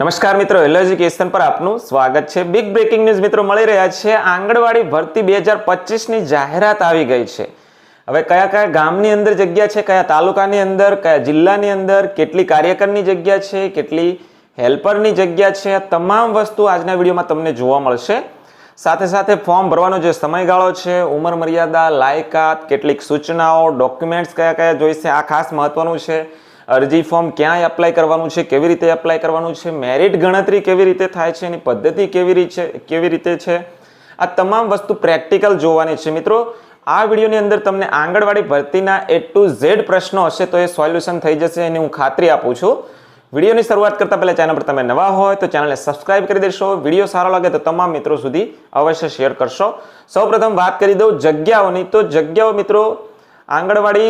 નમસ્કાર મિત્રો હેલો પર આપનું સ્વાગત છે. બિગ બ્રેકિંગ ન્યૂઝ મિત્રો મળી રહ્યા છે. આંગણવાડી ભરતી બે હજાર પચીસની જાહેરાત આવી ગઈ છે. હવે કયા કયા ગામની અંદર જગ્યા છે, કયા તાલુકાની અંદર, કયા જિલ્લાની અંદર, કેટલી કાર્યકરની જગ્યા છે, કેટલી હેલ્પરની જગ્યા છે તમામ વસ્તુ આજના વિડીયોમાં તમને જોવા મળશે. સાથે સાથે ફોર્મ ભરવાનો જે સમયગાળો છે, ઉંમર મર્યાદા, લાયકાત, કેટલીક સૂચનાઓ, ડોક્યુમેન્ટ્સ કયા કયા જોઈશે, આ ખાસ મહત્વનું છે. અરજી ફોર્મ ક્યાંય એપ્લાય કરવાનું છે, કેવી રીતે એપ્લાય કરવાનું છે મેરિટ ગણતરી કેવી રીતે થાય છે, એની પદ્ધતિ કેવી રીતે કેવી રીતે છે, આ તમામ વસ્તુ પ્રેક્ટિકલ જોવાની છે. મિત્રો, આ વિડીયોની અંદર તમને આંગણવાડી ભરતીના એ ટુ ઝેડ પ્રશ્નો હશે તો એ સોલ્યુશન થઈ જશે એની હું ખાતરી આપું છું. વિડીયોની શરૂઆત કરતા પહેલાં ચેનલ પર તમે નવા હોય તો ચેનલને સબસ્ક્રાઇબ કરી દેશો. વીડિયો સારો લાગે તો તમામ મિત્રો સુધી અવશ્ય શેર કરશો. સૌપ્રથમ વાત કરી દઉં જગ્યાઓની. તો જગ્યાઓ મિત્રો આંગણવાડી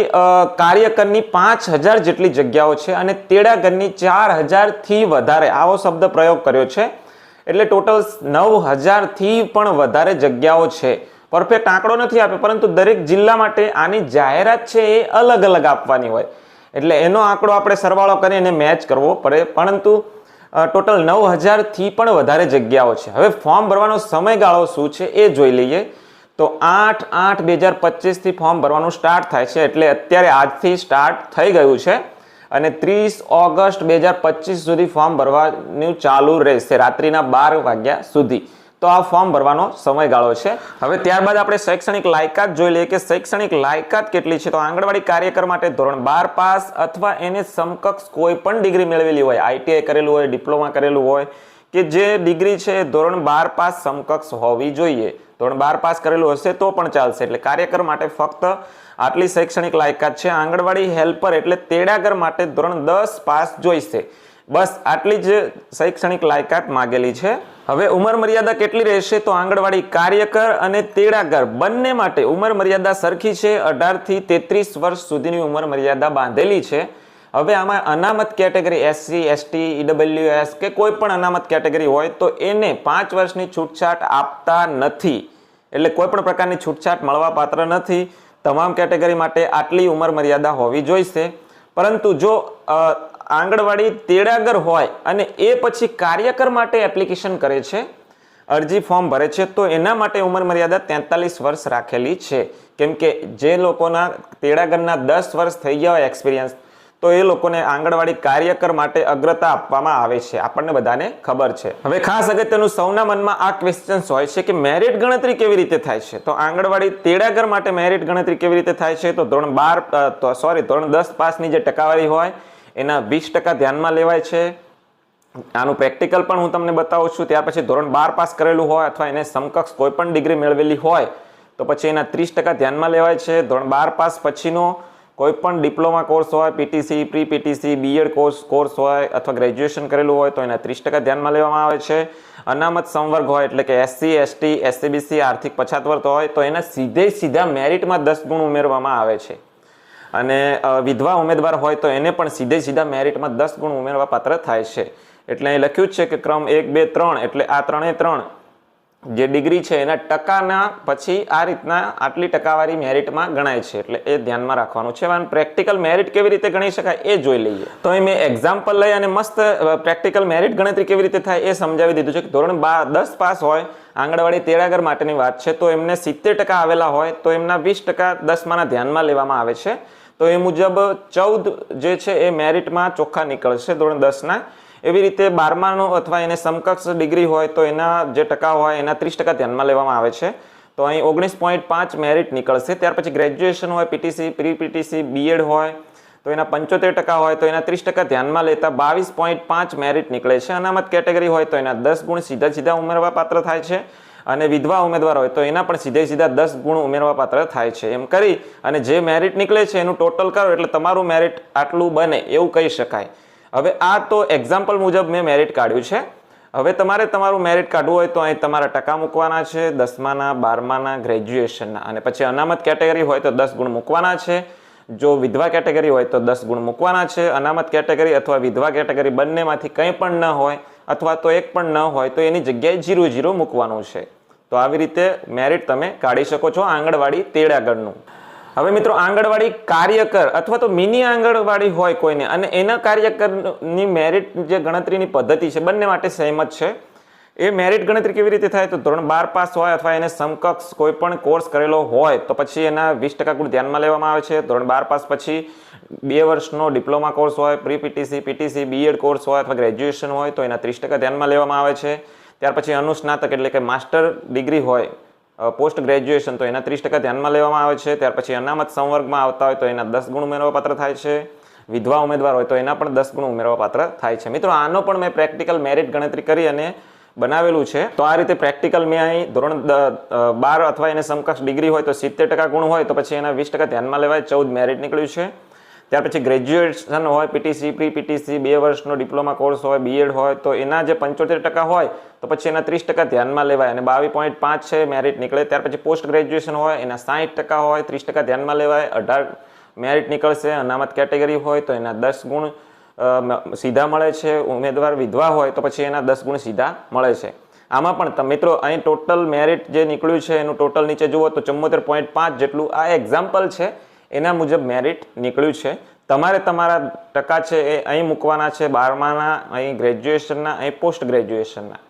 કાર્યકરની પાંચ હજાર જેટલી જગ્યાઓ છે અને તેડાગરની ચાર હજારથી વધારે આવો શબ્દ પ્રયોગ કર્યો છે. એટલે ટોટલ નવ હજારથી પણ વધારે જગ્યાઓ છે. પરફેક્ટ આંકડો નથી આપ્યો, પરંતુ દરેક જિલ્લા માટે આની જાહેરાત છે એ અલગ અલગ આપવાની હોય. એટલે એનો આંકડો આપણે સરવાળો કરી એને મેચ કરવો પડે. પરંતુ ટોટલ નવ હજારથી પણ વધારે જગ્યાઓ છે. હવે ફોર્મ ભરવાનો સમયગાળો શું છે એ જોઈ લઈએ. તો આઠ આઠ બે હજાર પચીસથી ફોર્મ ભરવાનું સ્ટાર્ટ થાય છે એટલે અત્યારે આજથી સ્ટાર્ટ થઈ ગયું છે. અને ત્રીસ ઓગસ્ટ બે હજાર પચીસ સુધી ફોર્મ ભરવાનું ચાલુ રહેશે, રાત્રિના બાર વાગ્યા સુધી. તો આ ફોર્મ ભરવાનો સમયગાળો છે. હવે ત્યારબાદ આપણે શૈક્ષણિક લાયકાત જોઈ લઈએ કે શૈક્ષણિક લાયકાત કેટલી છે. તો આંગણવાડી કાર્યકર માટે ધોરણ બાર પાસ અથવા એને સમકક્ષ કોઈ પણ ડિગ્રી મેળવેલી હોય આઈટીઆઈ કરેલું હોય, ડિપ્લોમા કરેલું હોય કે જે ડિગ્રી છે ધોરણ બાર પાસ સમકક્ષ હોવી જોઈએ. ધોરણ બાર પાસ કરેલું હશે તો પણ ચાલશે. એટલે કાર્યકર માટે ફક્ત આટલી શૈક્ષણિક લાયકાત છે. આંગણવાડી હેલ્પર એટલે તેડાગર માટે ધોરણ દસ પાસ જોઈશે. બસ આટલી જ શૈક્ષણિક લાયકાત માગેલી છે. હવે ઉંમર મર્યાદા કેટલી રહેશે તો આંગણવાડી કાર્યકર અને તેડાગર બંને માટે ઉંમર મર્યાદા સરખી છે. અઢારથી તેત્રીસ વર્ષ સુધીની ઉંમર મર્યાદા બાંધેલી છે. હવે આમાં અનામત કેટેગરી એસસી એસટી ઈડબ્લ્યુએસ કે કોઈ પણ અનામત કેટેગરી હોય તો એને પાંચ વર્ષની છૂટછાટ આપતા નથી. એટલે કોઈ પણ પ્રકારની છૂટછાટ મળવા પાત્ર નથી. તમામ કેટેગરી માટે આટલી ઉંમર મર્યાદા હોવી જોઈશે. પરંતુ જો આંગણવાડી તેડાગર હોય અને એ પછી કાર્યકર માટે એપ્લિકેશન કરે છે, અરજી ફોર્મ ભરે છે, તો એના માટે ઉંમર મર્યાદા તેતાલીસ વર્ષ રાખેલી છે. કેમ કે જે લોકોના તેડાગરના દસ વર્ષ થઈ ગયા હોય એક્સપિરિયન્સ તો એ લોકોને આંગણવાડી કાર્યકર માટે અગ્રતા આપવામાં આવે છે. આપણને બધાને ખબર છે. હવે ખાસ અગત્યનું સૌના મનમાં આ ક્વેશ્ચન્સ હોય છે કે મેરિટ ગણતરી કેવી રીતે થાય છે? તો આંગણવાડી તેડાગર માટે મેરિટ ગણતરી કેવી રીતે થાય છે? તો ધોરણ બાર સોરી ધોરણ દસ પાસની જે ટકાવારી હોય, એના વીસ ટકા ધ્યાનમાં લેવાય છે. આનું પ્રેક્ટિકલ પણ હું તમને બતાવું છું. ત્યાર પછી ધોરણ બાર પાસ કરેલું હોય અથવા એને સમકક્ષ કોઈ પણ ડિગ્રી મેળવેલી હોય, તો પછી એના ત્રીસ ટકા ધ્યાનમાં લેવાય છે. ધોરણ બાર પાસ પછીનો કોઈ પણ ડિપ્લોમા કોર્સ હોય, PTC pre PTC BEd course course હોય અથવા ગ્રેજ્યુએશન કરેલું હોય તો એના ત્રીસ ટકા ધ્યાનમાં લેવામાં આવે છે. અનામત સંવર્ગ હોય એટલે કે એસસી એસટી એસસીબીસી આર્થિક પછાત વર્ગ હોય તો એના સીધે સીધા મેરિટમાં દસ ગુણ ઉમેરવામાં આવે છે. અને વિધવા ઉમેદવાર હોય તો એને પણ સીધે સીધા મેરિટમાં દસ ગુણ ઉમેરવા પાત્ર થાય છે. એટલે અહીં લખ્યું છે કે ક્રમ એક, બે, ત્રણ એટલે આ ત્રણે ત્રણ જે ડિગ્રી છે એના ટકાના પછી આ રીતના આટલી ટકાવારી મેરિટમાં ગણાય છે. એટલે એ ધ્યાનમાં રાખવાનું છે. અને પ્રેક્ટિકલ મેરિટ કેવી રીતે ગણી શકાય એ જોઈ લઈએ. તો અહીં મેં એક્ઝામ્પલ લઈ અને મસ્ત પ્રેક્ટિકલ મેરિટ ગણતરી કેવી રીતે થાય એ સમજાવી દીધું છે કે ધોરણ બાર, દસ પાસ હોય, આંગણવાડી તેડાગર માટેની વાત છે, તો એમને સિત્તેર ટકા આવેલા હોય, તો એમના વીસ ટકા દસમાના ધ્યાનમાં લેવામાં આવે છે. તો એ મુજબ ચૌદ જે છે એ મેરિટમાં ચોખ્ખા નીકળશે ધોરણ દસના. એવી રીતે બારમાનો અથવા એને સમકક્ષ ડિગ્રી હોય તો એના જે ટકા હોય, એના ત્રીસ ટકા ધ્યાનમાં લેવામાં આવે છે. તો અહીં ઓગણીસ પોઈન્ટ પાંચ મેરિટ નીકળશે. ત્યાર પછી ગ્રેજ્યુએશન હોય, પીટીસી પ્રી પીટીસી બીએડ હોય, તો એના પંચોતેર ટકા હોય, તો એના ત્રીસ ટકા ધ્યાનમાં લેતા બાવીસ પોઈન્ટ પાંચ મેરિટ નીકળે છે. અનામત કેટેગરી હોય તો એના દસ ગુણ સીધા સીધા ઉમેરવા પાત્ર થાય છે અને વિધવા ઉમેદવાર હોય તો એના પણ સીધે સીધા દસ ગુણ ઉમેરવા પાત્ર થાય છે. એમ કરી અને જે મેરિટ નીકળે છે એનું ટોટલ કરો એટલે તમારું મેરિટ આટલું બને, એવું કહી શકાય. હવે આ તો એક્ઝામ્પલ મુજબ મેં મેરિટ કાઢ્યું છે. હવે તમારે તમારું મેરિટ કાઢવું હોય તો અહીં તમારા ટકા મૂકવાના છે, દસમાના, બારમાના ગ્રેજ્યુએશનના અને પછી અનામત કેટેગરી હોય તો દસ ગુણ મૂકવાના છે. જો વિધવા કેટેગરી હોય તો દસ ગુણ મૂકવાના છે. અનામત કેટેગરી અથવા વિધવા કેટેગરી બંનેમાંથી કંઈ પણ ન હોય અથવા તો એક પણ ન હોય તો એની જગ્યાએ જીરો જીરો મૂકવાનું છે. તો આવી રીતે મેરિટ તમે કાઢી શકો છો આંગણવાડી તેડાગરનું હવે મિત્રો, આંગણવાડી કાર્યકર અથવા તો મિની આંગણવાડી હોય કોઈને અને એના કાર્યકરની મેરિટ જે ગણતરીની પદ્ધતિ છે, બંને માટે સેમ જ છે. એ મેરિટ ગણતરી કેવી રીતે થાય? તો ધોરણ બાર પાસ હોય અથવા એને સમકક્ષ કોઈ પણ કોર્સ કરેલો હોય, તો પછી એના વીસ ટકા ગુણ ધ્યાનમાં લેવામાં આવે છે. ધોરણ બાર પાસ પછી બે વર્ષનો ડિપ્લોમા કોર્સ હોય pre PTC PTC BEd course હોય અથવા ગ્રેજ્યુએશન હોય, તો એના ત્રીસ ટકા ધ્યાનમાં લેવામાં આવે છે. ત્યાર પછી અનુસ્નાતક એટલે કે માસ્ટર ડિગ્રી હોય પોસ્ટ ગ્રેજ્યુએશન તો એના ત્રીસ ટકા ધ્યાનમાં લેવામાં આવે છે, ત્યાર પછી અનામત સંવર્ગમાં આવતા હોય તો એના દસ ગુણ ઉમેરવા પાત્ર થાય છે, વિધવા ઉમેદવાર હોય તો એના પણ દસ ગુણ ઉમેરવા પાત્ર થાય છે. મિત્રો, આનો પણ મેં પ્રેક્ટિકલ મેરિટ ગણતરી કરી અને બનાવેલું છે. તો આ રીતે પ્રેક્ટિકલ મેં અહીં ધોરણ બાર અથવા એને સમકક્ષ ડિગ્રી હોય તો સિત્તેર ટકા ગુણ હોય તો પછી એના વીસ ટકા ધ્યાનમાં લેવાય, ચૌદ મેરિટ નીકળ્યું છે. ત્યાર પછી ગ્રેજ્યુએશન હોય, પીટીસી પ્રી પીટીસી બે વર્ષનો ડિપ્લોમા કોર્સ હોય બીએડ હોય, તો એના જે પંચોતેર ટકા હોય, તો પછી એના ત્રીસ ટકા ધ્યાનમાં લેવાય અને બાવીસ પોઈન્ટ પાંચ છે મેરિટ નીકળે. ત્યાર પછી પોસ્ટ ગ્રેજ્યુએશન હોય, એના સાહીઠ ટકા હોય, ત્રીસ ટકા ધ્યાનમાં લેવાય, અઢાર મેરિટ નીકળશે, અનામત કેટેગરી હોય, તો એના દસ ગુણ સીધા મળે છે. ઉમેદવાર વિધવા હોય, તો પછી એના દસ ગુણ સીધા મળે છે. આમાં પણ મિત્રો, અહીં ટોટલ મેરિટ જે નીકળ્યું છે, એનું ટોટલ નીચે જુઓ તો ચુમ્મોતેર પોઈન્ટ પાંચ જેટલું આ એક્ઝામ્પલ છે. એના મુજબ મેરિટ નીકળ્યું છે. તમારે તમારા ટકા છે એ અહીં મૂકવાના છે, બારમાના, અહીં ગ્રેજ્યુએશનના અહીં પોસ્ટ ગ્રેજ્યુએશનના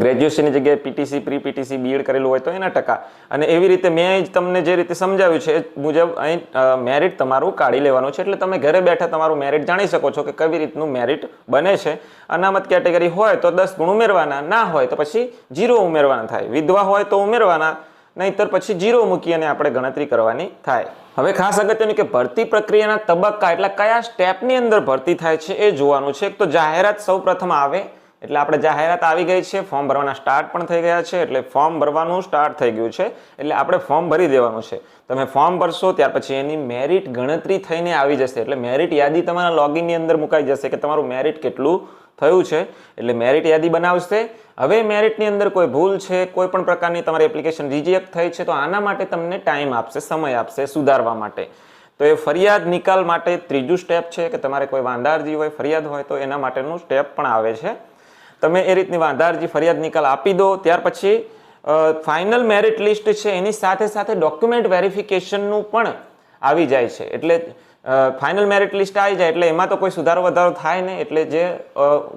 ગ્રેજ્યુએશનની જગ્યાએ પીટીસી પ્રી પીટીસી બીએડ કરેલું હોય તો એના ટકા. અને એવી રીતે મેં તમને જે રીતે સમજાવ્યું છે એ મુજબ અહીં મેરિટ તમારું કાઢી લેવાનું છે એટલે તમે ઘરે બેઠા તમારું મેરિટ જાણી શકો છો કે કેવી રીતનું મેરિટ બને છે. અનામત કેટેગરી હોય તો દસ ગુણ ઉમેરવાના, ના હોય તો પછી જીરો ઉમેરવાના થાય. વિધવા હોય તો ઉમેરવાના નહીતર પછી જીરો મૂકી અને આપણે ગણતરી કરવાની થાય. હવે ખાસ અગત્યનું કે ભરતી પ્રક્રિયાના તબક્કા એટલે કયા સ્ટેપની અંદર ભરતી થાય છે એ જોવાનું છે. તો જાહેરાત સૌ આવે, એટલે આપણે જાહેરાત આવી ગઈ છે, ફોર્મ ભરવાના સ્ટાર્ટ પણ થઈ ગયા છે, એટલે ફોર્મ ભરવાનું સ્ટાર્ટ થઈ ગયું છે, એટલે આપણે ફોર્મ ભરી દેવાનું છે. તમે ફોર્મ ભરશો ત્યાર પછી એની મેરિટ ગણતરી થઈને આવી જશે, એટલે મેરિટ યાદી તમારા લોગિનની અંદર મુકાઈ જશે કે તમારું મેરિટ કેટલું થયું છે, એટલે મેરિટ યાદી બનાવશે. હવે મેરિટની અંદર કોઈ ભૂલ છે, કોઈ પણ પ્રકારની તમારી એપ્લિકેશન રિજેક્ટ થઈ છે, તો આના માટે તમને ટાઈમ આપશે, સમય આપશે સુધારવા માટે. તો એ ફરિયાદ નિકાલ માટે ત્રીજું સ્ટેપ છે કે તમારે કોઈ વાંધા અરજી હોય, ફરિયાદ હોય, તો એના માટેનું સ્ટેપ પણ આવે છે. તમે એ રીતની વાંધા અરજી ફરિયાદ નિકાલ આપી દો, ત્યાર પછી ફાઇનલ મેરિટ લિસ્ટ છે, એની સાથે સાથે ડોક્યુમેન્ટ વેરિફિકેશનનું પણ આવી જાય છે. એટલે ફાઇનલ મેરિટ લિસ્ટ આવી જાય એટલે એમાં તો કોઈ સુધારો વધારો થાય નહીં. એટલે જે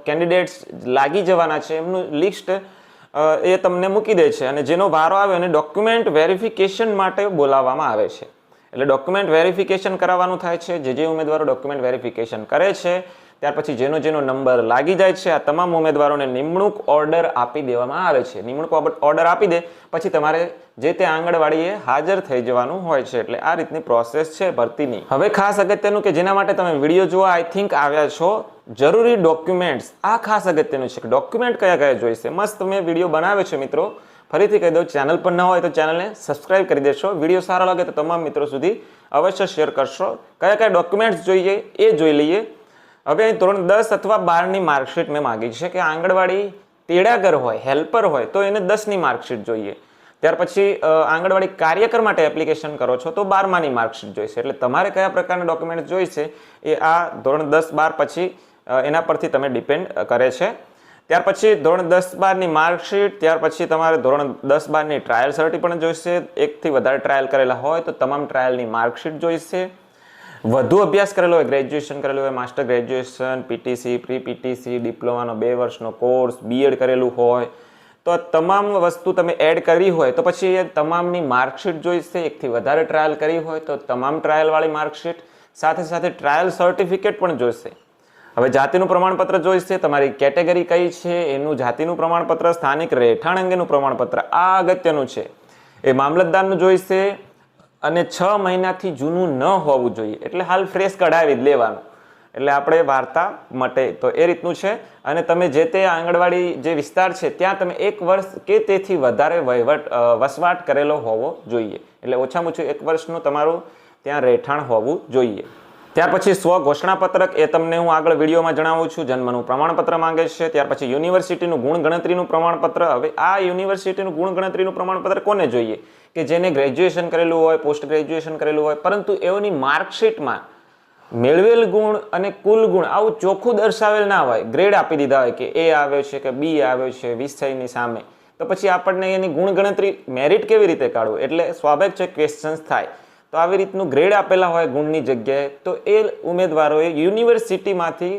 કેન્ડિડેટ્સ લાગી જવાના છે, એમનું લિસ્ટ એ તમને મૂકી દે છે. અને જેનો વારો આવે અને ડોક્યુમેન્ટ વેરિફિકેશન માટે બોલાવવામાં આવે છે. એટલે ડોક્યુમેન્ટ વેરિફિકેશન કરાવવાનું થાય છે. જે જે ઉમેદવારો ડોક્યુમેન્ટ વેરિફિકેશન કરે છે, ત્યાર પછી જેનો જેનો નંબર લાગી જાય છે, આ તમામ ઉમેદવારોને નિમણૂક ઓર્ડર આપી દેવામાં આવે છે. નિમણૂક ઓર્ડર આપી દે, પછી તમારે જે તે આંગણવાડીએ હાજર થઈ જવાનું હોય છે. એટલે આ રીતની પ્રોસેસ છે ભરતીની. હવે ખાસ અગત્યનું કે જેના માટે તમે વીડિયો જોવા આઈ થિંક આવ્યા છો, જરૂરી ડોક્યુમેન્ટ્સ આ ખાસ અગત્યનું છે કે ડોક્યુમેન્ટ કયા કયા જોઈશે? મસ્ત મેં વીડિયો બનાવ્યો છે મિત્રો. ફરીથી કહી દઉં ચેનલ પર ન હોય તો ચેનલને સબસ્ક્રાઇબ કરી દેશો. વીડિયો સારો લાગે તો તમામ મિત્રો સુધી અવશ્ય શેર કરશો. કયા કયા ડોક્યુમેન્ટ્સ જોઈએ એ જોઈ લઈએ. હવે અહીં ધોરણ દસ અથવા બારની માર્કશીટ મેં માગી છે કે આંગણવાડી તેડાગર હોય હેલ્પર હોય, તો એને દસની માર્કશીટ જોઈએ. ત્યાર પછી આંગણવાડી કાર્યકર માટે એપ્લિકેશન કરો છો તો બારમાની માર્કશીટ જોઈશે. એટલે તમારે કયા પ્રકારના ડોક્યુમેન્ટ જોઈશે એ આ ધોરણ દસ બાર પછી એના પરથી તમે ડિપેન્ડ કરે છે. ત્યાર પછી ધોરણ દસ બારની માર્કશીટ ત્યાર પછી તમારે ધોરણ દસ બારની ટ્રાયલ સર્ટી પણ જોઈશે. એકથી વધારે ટ્રાયલ કરેલા હોય તો તમામ ટ્રાયલની માર્કશીટ જોઈશે. વધુ અભ્યાસ કરેલો હોય ગ્રેજ્યુએશન કરેલું હોય master graduation PTC pre PTC ડિપ્લોમાનો બે વર્ષનો કોર્સ બીએડ કરેલું હોય તો તમામ વસ્તુ તમે એડ કરી હોય તો પછી એ તમામની માર્કશીટ જોઈશે, એકથી વધારે ટ્રાયલ કરી હોય તો તમામ ટ્રાયલવાળી માર્કશીટ સાથે સાથે ટ્રાયલ સર્ટિફિકેટ પણ જોઈશે. હવે જાતિનું પ્રમાણપત્ર જોઈશે, તમારી કેટેગરી કઈ છે, એનું જાતિનું પ્રમાણપત્ર, સ્થાનિક રહેઠાણ અંગેનું પ્રમાણપત્ર, આ અગત્યનું છે. એ મામલતદારનું જોઈશે અને છ મહિનાથી જૂનું ન હોવું જોઈએ, એટલે હાલ ફ્રેશ કઢાવી જ લેવાનું. એટલે આપણે વાર્તા મટે. તો એ રીતનું છે. અને તમે જે તે આંગણવાડી જે વિસ્તાર છે, ત્યાં તમે એક વર્ષ કે તેથી વધારે વહીવટ વસવાટ કરેલો હોવો જોઈએ. એટલે ઓછામાં ઓછું એક વર્ષનું તમારું ત્યાં રહેઠાણ હોવું જોઈએ. ત્યાર પછી સ્વ ઘોષણાપત્રક એ તમને હું આગળ વિડીયોમાં જણાવું છું. જન્મનું પ્રમાણપત્ર માંગે છે. ત્યાર પછી યુનિવર્સિટીનું ગુણ ગણતરીનું પ્રમાણપત્ર. હવે આ યુનિવર્સિટીનું ગુણ ગણતરીનું પ્રમાણપત્ર કોને જોઈએ? કે જેને ગ્રેજ્યુએશન કરેલું હોય પોસ્ટ ગ્રેજ્યુએશન કરેલું હોય, પરંતુ એઓની માર્કશીટમાં મેળવેલ ગુણ અને કુલ ગુણ આવું ચોખ્ખું દર્શાવેલ ના હોય. ગ્રેડ આપી દીધા હોય કે એ આવ્યો છે કે બી આવ્યો છે વિષયની સામે. તો પછી આપણને એની ગુણ ગણતરી મેરિટ કેવી રીતે કાઢવું? એટલે સ્વાભાવિક છે ક્વેશ્ચન્સ થાય. તો આવી રીતનું ગ્રેડ આપેલા હોય ગુણની જગ્યાએ, તો એ ઉમેદવારોએ યુનિવર્સિટીમાંથી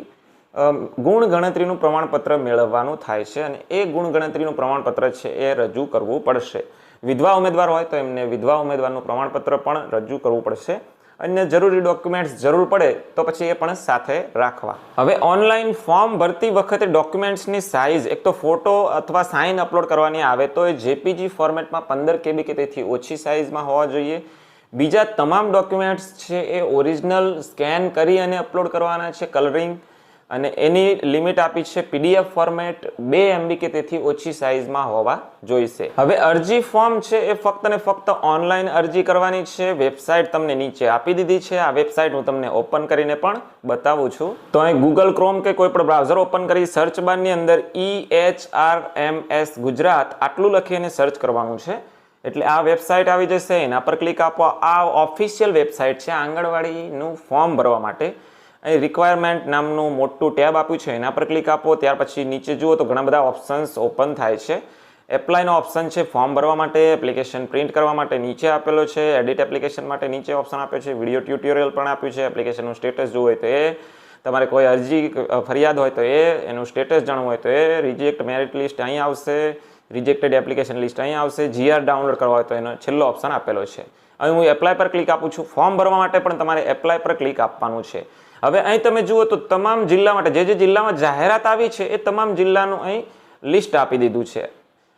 ગુણ ગણતરીનું પ્રમાણપત્ર મેળવવાનું થાય છે અને એ ગુણ ગણતરીનું પ્રમાણપત્ર છે એ રજૂ કરવું પડશે. વિધવા ઉમેદવાર હોય તો એમને વિધવા ઉમેદવારનું પ્રમાણપત્ર પણ રજૂ કરવું પડશે. અન્ય જરૂરી ડોક્યુમેન્ટ્સ જરૂર પડે તો પછી એ પણ સાથે રાખવા. હવે ઓનલાઈન ફોર્મ ભરતી વખતે ડોક્યુમેન્ટ્સની સાઇઝ એક તો ફોટો અથવા સાઇન અપલોડ કરવાની આવે તો એ જેપીજી ફોર્મેટમાં પંદર કેબી કે તેથી ઓછી સાઇઝમાં હોવા જોઈએ. બીજા તમામ ડોક્યુમેન્ટ્સ છે એ ઓરિજિનલ સ્કેન કરી અને અપલોડ કરવાના છે કલરિંગ અને એની લિમિટ આપી છે પીડીએફ ફોર્મેટ બે એમબી કે તેથી ઓછી સાઇઝમાં હોવા જોઈશે. હવે અરજી ફોર્મ છે એ ફક્ત ને ફક્ત ઓનલાઈન અરજી કરવાની છે. વેબસાઇટ તમને નીચે આપી દીધી છે. આ વેબસાઇટ હું તમને ઓપન કરીને પણ બતાવું છું. તો અહીં ગૂગલ ક્રોમ કે કોઈ પણ બ્રાઉઝર ઓપન કરી સર્ચ બારની અંદર E H R M S Gujarat આટલું લખીને સર્ચ કરવાનું છે. એટલે આ વેબસાઇટ આવી જશે. એના પર ક્લિક આપો. આ ઓફિશિયલ વેબસાઇટ છે. આંગણવાડીનું ફોર્મ ભરવા માટે. અહીં રિક્વાયરમેન્ટ નામનું મોટું ટેબ આપ્યું છે. એના પર ક્લિક આપો. ત્યાર પછી નીચે જુઓ તો ઘણા બધા ઓપ્શન્સ ઓપન થાય છે. એપ્લાયનો ઓપ્શન છે ફોર્મ ભરવા માટે એપ્લિકેશન પ્રિન્ટ કરવા માટે નીચે આપેલો છે. એડિટ એપ્લિકેશન માટે નીચે ઓપ્શન આપ્યો છે. વીડિયો ટ્યુટોરિયલ પણ આપ્યું છે. એપ્લિકેશનનું સ્ટેટસ જોવું હોય તો એ, તમારે કોઈ અરજી ફરિયાદ હોય તો એ, એનું સ્ટેટસ જાણવું હોય તો એ રિજેક્ટ મેરિટ લિસ્ટ અહીં આવશે. રિજેક્ટેડ એપ્લિકેશન લિસ્ટ અહીં આવશે. જીઆર ડાઉનલોડ કરવા હોય તો એનો છેલ્લો ઓપ્શન આપેલો છે. અહીં હું એપ્લાય પર ક્લિક આપું છું. ફોર્મ ભરવા માટે પણ તમારે એપ્લાય પર ક્લિક આપવાનું છે. હવે અહીં તમે જુઓ તો તમામ જિલ્લા માટે જે જે જિલ્લામાં જાહેરાત આવી છે, એ તમામ જિલ્લાનું અહીં લિસ્ટ આપી દીધું છે.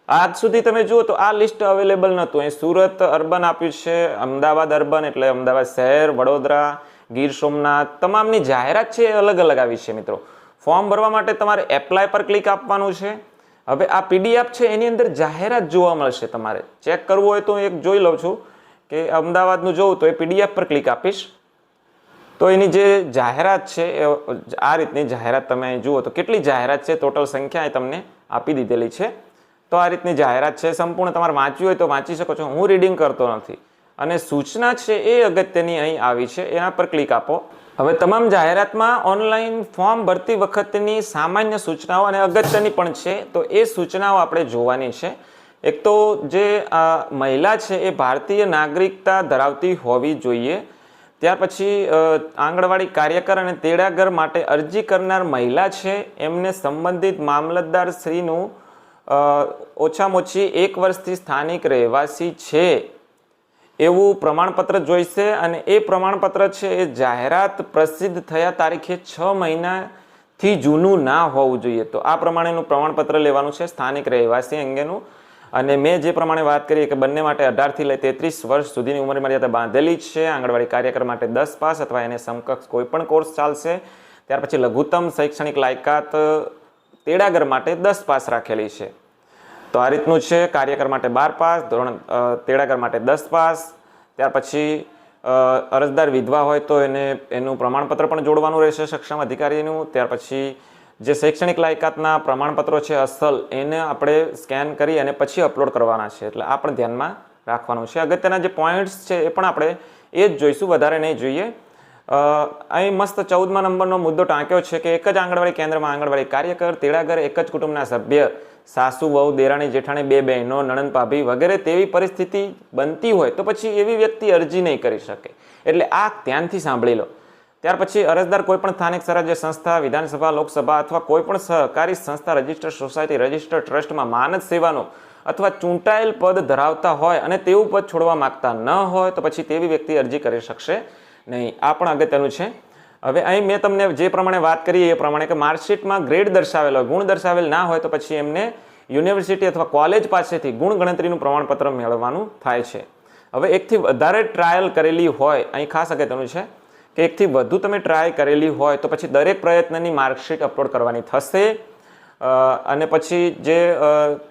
આજ સુધી તમે જુઓ તો આ લિસ્ટ અવેલેબલ નહોતું. અહીં સુરત અર્બન આપ્યું છે, અમદાવાદ અર્બન એટલે અમદાવાદ શહેર, વડોદરા, ગીર સોમનાથ, તમામની જાહેરાત છે એ અલગ અલગ આવી છે મિત્રો. ફોર્મ ભરવા માટે તમારે એપ્લાય પર ક્લિક આપવાનું છે. હવે આ પીડીએફ છે, એની અંદર જાહેરાત જોવા મળશે તમારે. ચેક કરવું હોય તો એક જોઈ લઉં છું કે અમદાવાદનું જોઉં તો એ પીડીએફ પર ક્લિક આપીશ. તો એની જે જાહેરાત છે, એ આ રીતની જાહેરાત તમે અહીં જુઓ તો કેટલી જાહેરાત છે ટોટલ સંખ્યા એ તમને આપી દીધેલી છે. તો આ રીતની જાહેરાત છે, સંપૂર્ણ તમારે વાંચવી હોય તો વાંચી શકો છો. હું રીડિંગ કરતો નથી. અને સૂચના છે એ અગત્યની અહીં આવી છે, એના પર ક્લિક આપો. હવે તમામ જાહેરાતમાં ઓનલાઈન ફોર્મ ભરતી વખતની સામાન્ય સૂચનાઓ અને અગત્યની પણ છે, તો એ સૂચનાઓ આપણે જોવાની છે. એક તો જે મહિલા છે એ ભારતીય નાગરિકતા ધરાવતી હોવી જોઈએ. ત્યાર પછી આંગણવાડી કાર્યકર અને તેડાગર માટે અરજી કરનાર મહિલા છે. એમને સંબંધિત મામલતદાર શ્રીનું ઓછામાં ઓછી એક વર્ષથી સ્થાનિક રહેવાસી છે. એવું પ્રમાણપત્ર જોઈશે અને એ પ્રમાણપત્ર છે એ જાહેરાત પ્રસિદ્ધ થયા તારીખે છ મહિનાથી જૂનું ના હોવું જોઈએ. તો આ પ્રમાણેનું પ્રમાણપત્ર લેવાનું છે સ્થાનિક રહેવાસી અંગેનું. અને મેં જે પ્રમાણે વાત કરી કે બંને માટે અઢારથી લઈ તેત્રીસ વર્ષ સુધીની ઉંમર મર્યાદા બાંધેલી જ છે. આંગણવાડી કાર્યક્રમ માટે દસ પાસ અથવા એને સમકક્ષ કોઈ પણ કોર્સ ચાલશે. ત્યાર પછી લઘુત્તમ શૈક્ષણિક લાયકાત તેડાગર માટે દસ પાસ રાખેલી છે. તો આ રીતનું છે. કાર્યકર માટે બાર પાસ, ધોરણ તેડાગર માટે દસ પાસ. ત્યાર પછી અરજદાર વિધવા હોય તો એને, એનું પ્રમાણપત્ર પણ જોડવાનું રહેશે સક્ષમ અધિકારીનું. ત્યાર પછી જે શૈક્ષણિક લાયકાતના પ્રમાણપત્રો છે અસલ, એને આપણે સ્કેન કરી અને પછી અપલોડ કરવાના છે. એટલે આ પણ ધ્યાનમાં રાખવાનું છે. અગત્યના જે પોઈન્ટ્સ છે એ પણ આપણે એ જ જોઈશું, વધારે નહીં જોઈએ. અહીં મસ્ત ચૌદમા નંબરનો મુદ્દો ટાંક્યો છે કે એક જ આંગણવાડી કેન્દ્રમાં આંગણવાડી કાર્યકર, તેડાગર, એક જ કુટુંબના સભ્ય, સાસુ, વહુ, દેરાણી, જેઠાણી, બે બહેનો, નણંદ, ભાભી વગેરે તેવી પરિસ્થિતિ બનતી હોય તો પછી એવી વ્યક્તિ અરજી નહીં કરી શકે. એટલે આ ધ્યાનથી સાંભળી લો. ત્યાર પછી અરજદાર કોઈ પણ સ્થાનિક સ્વરાજ્ય સંસ્થા વિધાનસભા લોકસભા અથવા કોઈ પણ સહકારી સંસ્થા રજિસ્ટર સોસાયટી રજિસ્ટર ટ્રસ્ટમાં માનદ સેવાનો અથવા ચૂંટાયેલ પદ ધરાવતા હોય અને તેવું પદ છોડવા માંગતા ન હોય તો પછી તેવી વ્યક્તિ અરજી કરી શકશે નહીં. આ પણ અગત્યનું છે. હવે અહીં મેં તમને જે પ્રમાણે વાત કરી એ પ્રમાણે કે માર્કશીટમાં ગ્રેડ દર્શાવેલો હોય, ગુણ દર્શાવેલ ના હોય તો પછી એમને યુનિવર્સિટી અથવા કોલેજ પાસેથી ગુણ ગણતરીનું પ્રમાણપત્ર મેળવવાનું થાય છે. હવે એકથી વધારે ટ્રાયલ કરેલી હોય અહીં ખાસ અગત્યનું છે. એકથી વધુ તમે ટ્રાય કરેલી હોય તો પછી દરેક પ્રયત્નની માર્કશીટ અપલોડ કરવાની થશે. અને પછી જે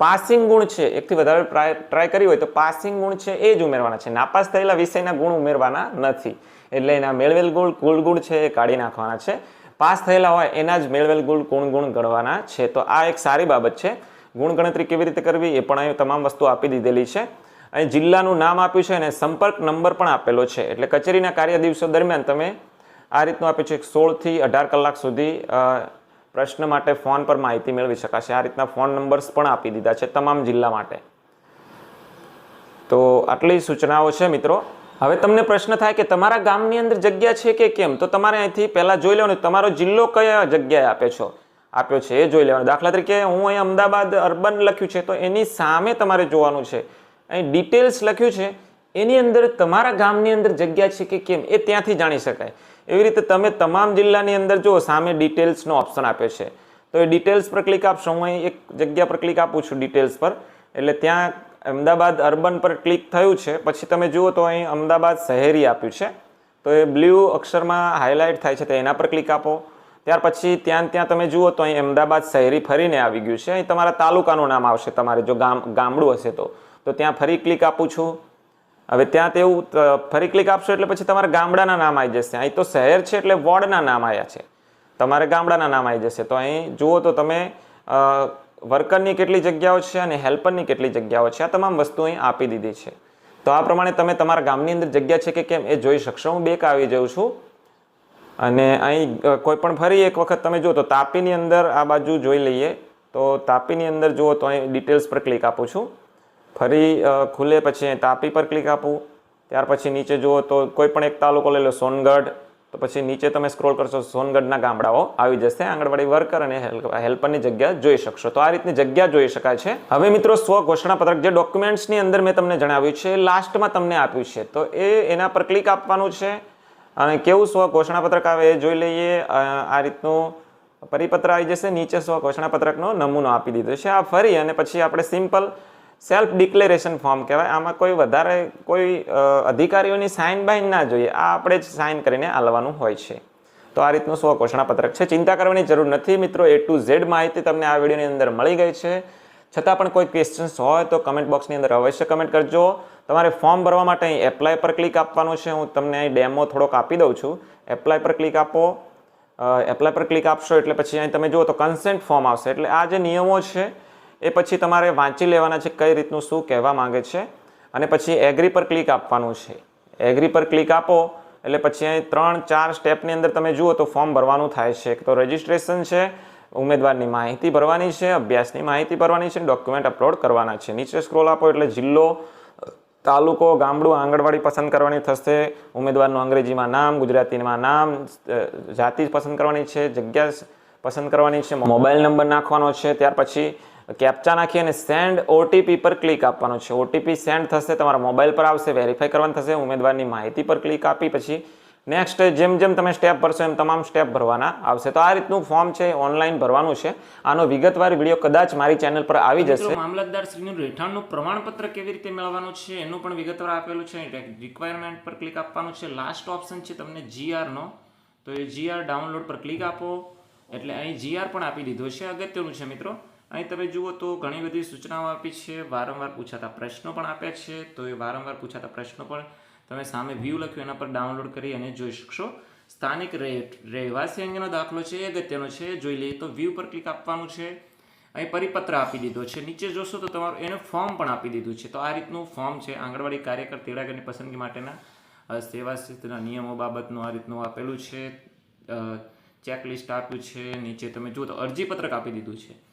પાસિંગ ગુણ છે, એકથી વધારે ટ્રાય કરી હોય તો પાસિંગ ગુણ છે એ જ ઉમેરવાના છે. નાપાસ થયેલા વિષયના ગુણ ઉમેરવાના નથી. એટલે એના મેળવેલ ગુણ, કુલ ગુણ છે એ કાઢી નાખવાના છે. પાસ થયેલા હોય એના જ મેળવેલ ગુણ કુણ ગુણ ગણવાના છે. તો આ એક સારી બાબત છે. ગુણ ગણતરી કેવી રીતે કરવી એ પણ અહીં તમામ વસ્તુ આપી દીધેલી છે. અહીં જિલ્લાનું નામ આપ્યું છે અને સંપર્ક નંબર પણ આપેલો છે. એટલે કચેરીના કાર્ય દિવસો દરમિયાન તમે આ રીતનું આપ્યું છે સોળથી અઢાર કલાક સુધી પ્રશ્ન માટે ફોન પર માહિતી મેળવી શકાશે. આ રીતના ફોન નંબર્સ પણ આપી દીધા છે તમામ જિલ્લા માટે. તો આટલી સૂચનાઓ છે મિત્રો. હવે તમને પ્રશ્ન થાય કે તમારા ગામની અંદર જગ્યા છે કે કેમ? તો તમારે અહીંથી પહેલાં જોઈ લેવાનું, તમારો જિલ્લો કયા જગ્યાએ આપે છો? આપ્યો છે, એ જોઈ લેવાનું. દાખલા તરીકે હું અહીં અમદાવાદ અર્બન લખ્યું છે, તો એની સામે તમારે જોવાનું છે. અહીં ડિટેલ્સ લખ્યું છે, એની અંદર તમારા ગામની અંદર જગ્યા છે કે કેમ, એ ત્યાંથી જાણી શકાય. એવી રીતે તમે તમામ જિલ્લાની અંદર જુઓ, સામે ડિટેલ્સનો ઓપ્શન આપ્યો છે. તો એ ડિટેલ્સ પર ક્લિક આપશો, હું અહીં એક જગ્યા પર ક્લિક આપું છું ડિટેલ્સ પર. એટલે ત્યાં અમદાવાદ અર્બન પર ક્લિક થયું છે. પછી તમે જુઓ તો અહીં અમદાવાદ શહેરી આપ્યું છે. તો એ બ્લુ અક્ષરમાં હાઇલાઇટ થાય છે, તો એના પર ક્લિક આપો. ત્યાર પછી ત્યાં ત્યાં તમે જુઓ તો અહીં અમદાવાદ શહેરી ફરીને આવી ગયું છે. અહીં તમારા તાલુકાનું નામ આવશે તમારે, જો ગામ ગામડું હશે તો. તો ત્યાં ફરી ક્લિક આપું છું. હવે ત્યાં તેવું ફરી ક્લિક આપશો એટલે પછી તમારા ગામડાના નામ આવી જશે. અહીં તો શહેર છે એટલે વોર્ડના નામ આવ્યા છે. તમારે ગામડાના નામ આવી જશે. તો અહીં જુઓ તો તમે વર્કરની કેટલી જગ્યાઓ છે અને હેલ્પરની કેટલી જગ્યાઓ છે. આ તમામ વસ્તુ અહીં આપી દીધી છે. તો આ પ્રમાણે તમે તમારા ગામની અંદર જગ્યા છે કે કેમ એ જોઈ શકશો. હું બેક આવી જાઉં છું. અને અહીં કોઈપણ કોઈ પણ ફરી એક વખત તમે જુઓ તો તાપીની અંદર આ બાજુ જોઈ લઈએ. તો તાપીની અંદર જુઓ તો અહીં ડિટેલ્સ પર ક્લિક આપું છું. ફરી ખુલે પછી તાપી પર ક્લિક આપું. ત્યાર પછી નીચે જુઓ તો કોઈ પણ એક તાલુકો લઈ લો, સોનગઢ. તો પછી નીચે તમે સ્ક્રોલ કરશો, સોનગઢના ગામડાઓ આવી જશે. આંગણવાડી વર્કર અને હેલ્પરની જગ્યા જોઈ શકશો. તો આ રીતની જગ્યા જોઈ શકાય છે. હવે મિત્રો સ્વ ઘોષણાપત્રક જે ડોક્યુમેન્ટ્સની અંદર મેં તમને જણાવ્યું છે લાસ્ટમાં તમને આપ્યું છે. તો એ એના પર ક્લિક આપવાનું છે. અને કેવું સ્વ ઘોષણાપત્રક આવે એ જોઈ લઈએ. આ રીતનું પરિપત્ર આવી જશે. નીચે સ્વ ઘોષણાપત્રકનો નમૂનો આપી દીધો છે. આ ફરી અને પછી આપણે સિમ્પલ સેલ્ફ ડિક્લેરેશન ફોર્મ કહેવાય. આમાં કોઈ વધારે કોઈ અધિકારીઓની સાઇન બાઇન ના જોઈએ. આ આપણે જ સાઇન કરીને આલવાનું હોય છે. તો આ રીતનું સ્વ ઘોષણાપત્રક છે. ચિંતા કરવાની જરૂર નથી મિત્રો. એ ટુ ઝેડ માહિતી તમને આ વિડીયોની અંદર મળી ગઈ છે. છતાં પણ કોઈ ક્વેશ્ચન્સ હોય તો કમેન્ટ બોક્સની અંદર અવશ્ય કમેન્ટ કરજો. તમારે ફોર્મ ભરવા માટે અહીં એપ્લાય પર ક્લિક આપવાનું છે. હું તમને અહીં ડેમો થોડોક આપી દઉં છું. એપ્લાય પર ક્લિક આપો. એપ્લાય પર ક્લિક આપશો એટલે પછી અહીં તમે જુઓ તો કન્સેન્ટ ફોર્મ આવશે. એટલે આ જે નિયમો છે એ પછી તમારે વાંચી લેવાના છે કઈ રીતનું શું કહેવા માંગે છે અને પછી એગ્રી પર ક્લિક આપવાનું છે. એગ્રી પર ક્લિક આપો, એટલે પછી અહીં ત્રણ, ચાર સ્ટેપની અંદર તમે જુઓ તો ફોર્મ ભરવાનું થાય છે. એક તો રજિસ્ટ્રેશન છે, ઉમેદવારની માહિતી ભરવાની છે, અભ્યાસની માહિતી ભરવાની છે ડોક્યુમેન્ટ અપલોડ કરવાના છે. નીચે સ્ક્રોલ આપો એટલે જિલ્લો, તાલુકો, ગામડું, આંગણવાડી પસંદ કરવાની થશે. ઉમેદવારનું અંગ્રેજીમાં નામ, ગુજરાતીમાં નામ જાતિ પસંદ કરવાની છે, જગ્યા પસંદ કરવાની છે, મોબાઈલ નંબર નાખવાનો છે. ત્યાર પછી કેપ્ચા નાખી અને સેન્ડ ઓટીપી પર ક્લિક આપવાનું છે. ઓટીપી સેન્ડ થશે તમારા મોબાઈલ પર આવશે વેરીફાઈ કરવાનું થશે ઉમેદવારની માહિતી પર ક્લિક આપી પછી નેક્સ્ટ જેમ જેમ તમે સ્ટેપ ભરશો એમ તમામ સ્ટેપ ભરવાના આવશે. તો આ રીતનું ફોર્મ છે ઓનલાઈન ભરવાનું છે. આનો વિગતવાર વીડિયો કદાચ મારી ચેનલ પર આવી જશે. મામલતદાર શ્રીનું રહેઠાણનું પ્રમાણપત્ર કેવી રીતે મેળવવાનું છે એનું પણ વિગતવાર આપેલું છે. રિક્વાયરમેન્ટ પર ક્લિક આપવાનું છે. લાસ્ટ ઓપ્શન છે તમને જીઆરનો નો. તો એ જીઆર ડાઉનલોડ પર ક્લિક આપો. એટલે અહીં જીઆર પણ આપી દીધો છે. અગત્યનું છે મિત્રો. અહીં તમે જુઓ તો ઘણી બધી સૂચનાઓ આપી છે, વારંવાર પૂછાતા પ્રશ્નો પણ આપ્યા છે, તો એ વારંવાર પૂછાતા પ્રશ્નો પણ તમે સામે વ્યૂ લખ્યું, એના પર ડાઉનલોડ કરી અને જોઈ શકશો. સ્થાનિક રહે- રહેવાસી અંગેનો દાખલો છે, એ અગત્યનો છે, જોઈ લઈએ તો વ્યૂ પર ક્લિક આપવાનું છે. અહીં પરિપત્ર આપી દીધો છે. નીચે જોશો તો તમારું એને ફોર્મ પણ આપી દીધું છે. તો આ રીતનું ફોર્મ છે. આંગણવાડી કાર્યકર તેડાગરની પસંદગી માટેના સેવા ક્ષેત્રના નિયમો બાબતનું આ રીતનું આપેલું છે. ચેકલિસ્ટ આપ્યું છે. નીચે તમે જુઓ તો અરજીપત્રક આપી દીધું છે.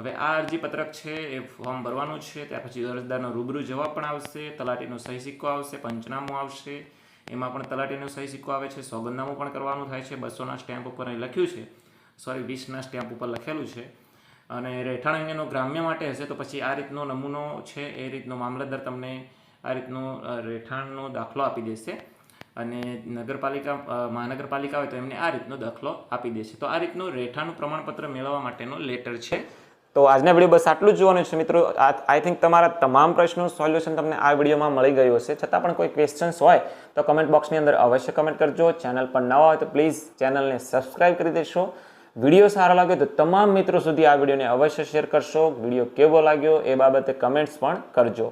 હવે આ અરજીપત્રક છે, એ ફોર્મ ભરવાનું છે, ત્યાર પછી અરજદારનો રૂબરૂ જવાબ પણ આવશે, તલાટીનો સહી સિક્કો આવશે, પંચનામું આવશે. એમાં પણ તલાટીનો સહી સિક્કો આવે છે, સોગંદનામું પણ કરવાનું થાય છે, બસોના સ્ટેમ્પ ઉપર અહીં લખ્યું છે. સોરી વીસના સ્ટેમ્પ ઉપર લખેલું છે. અને રહેઠાણ અંગેનો ગ્રામ્ય માટે હશે, તો પછી આ રીતનો નમૂનો છે, એ રીતનો મામલતદાર તમને આ રીતનો રહેઠાણનો દાખલો આપી દેશે. અને નગરપાલિકા મહાનગરપાલિકા હોય તો એમને આ રીતનો દાખલો આપી દેશે. તો આ રીતનું રહેઠાણનું પ્રમાણપત્ર મેળવવા માટેનો લેટર છે. તો આજના વીડિયો બસ આટલું જ જોવાનું છે મિત્રો. આઈ થિંક તમારા તમામ પ્રશ્નોનું સોલ્યુશન તમને આ વિડીયોમાં મળી ગયું હશે. છતાં પણ કોઈ ક્વેશ્ચન્સ હોય તો કમેન્ટ બોક્સની અંદર અવશ્ય કમેન્ટ કરજો. ચેનલ પર નવા હોય તો પ્લીઝ ચેનલને સબસ્ક્રાઇબ કરી દેશો. વીડિયો સારો લાગ્યો તો તમામ મિત્રો સુધી આ વિડીયોને અવશ્ય શેર કરશો. વીડિયો કેવો લાગ્યો એ બાબતે કમેન્ટ્સ પણ કરજો.